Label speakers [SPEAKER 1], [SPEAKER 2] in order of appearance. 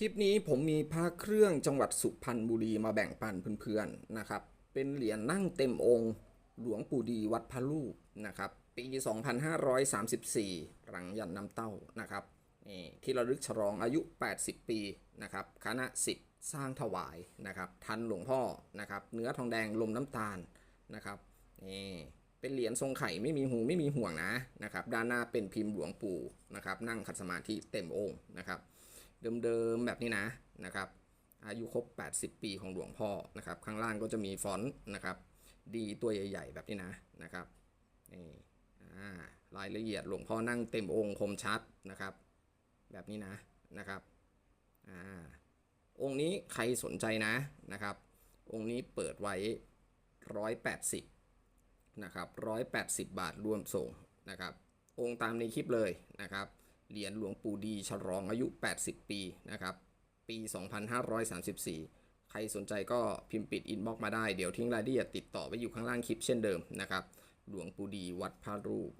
[SPEAKER 1] คลิปนี้ผมมีพระเครื่องจังหวัดสุพรรณบุรีมาแบ่งปันเพื่อนๆนะครับ เป็นเหรียญนั่งเต็มองค์ หลวงปู่ดีวัดพระลูกนะครับ ปี 2534 หลังยันน้ำเต้านะครับนี่ที่ระลึกฉลองอายุ 80 ปีนะครับคณะสิทธิ์สร้างถวายนะครับ ทันหลวงพ่อนะครับ เนื้อทองแดงลมน้ำตาลนะครับนี่เป็นเหรียญทรงไข่ไม่มีหูไม่มีห่วงนะนะครับ ด้านหน้าเป็นพิมพ์หลวงปู่นะครับ นั่งขัดสมาธิเต็มองค์นะครับ เดิมๆแบบนี้นะนะครับอายุครบ 80 ปีของหลวงพ่อนะครับข้างล่างก็จะมีฟอนต์นะครับดีตัวใหญ่ ๆ แบบนี้นะนะครับนี่อ่ารายละเอียดหลวงพ่อนั่งเต็มองค์คมชัดนะครับ แบบนี้นะนะครับอ่าองค์นี้ใครสนใจนะนะครับ องค์นี้เปิดไว้ 180นะครับ180 บาทรวมส่งนะครับ องค์ตามในคลิปเลยนะครับ เหรียญหลวงปู่ดี ฉลองอายุ 80 ปีนะครับ ปี 2534 ใครสนใจก็พิมพ์ปิดอินบ็อกมาได้ เดี๋ยวทิ้งรายละเอียดติดต่อไว้อยู่ข้างล่างคลิปเช่นเดิมนะครับ หลวงปู่ดีวัดพระรูป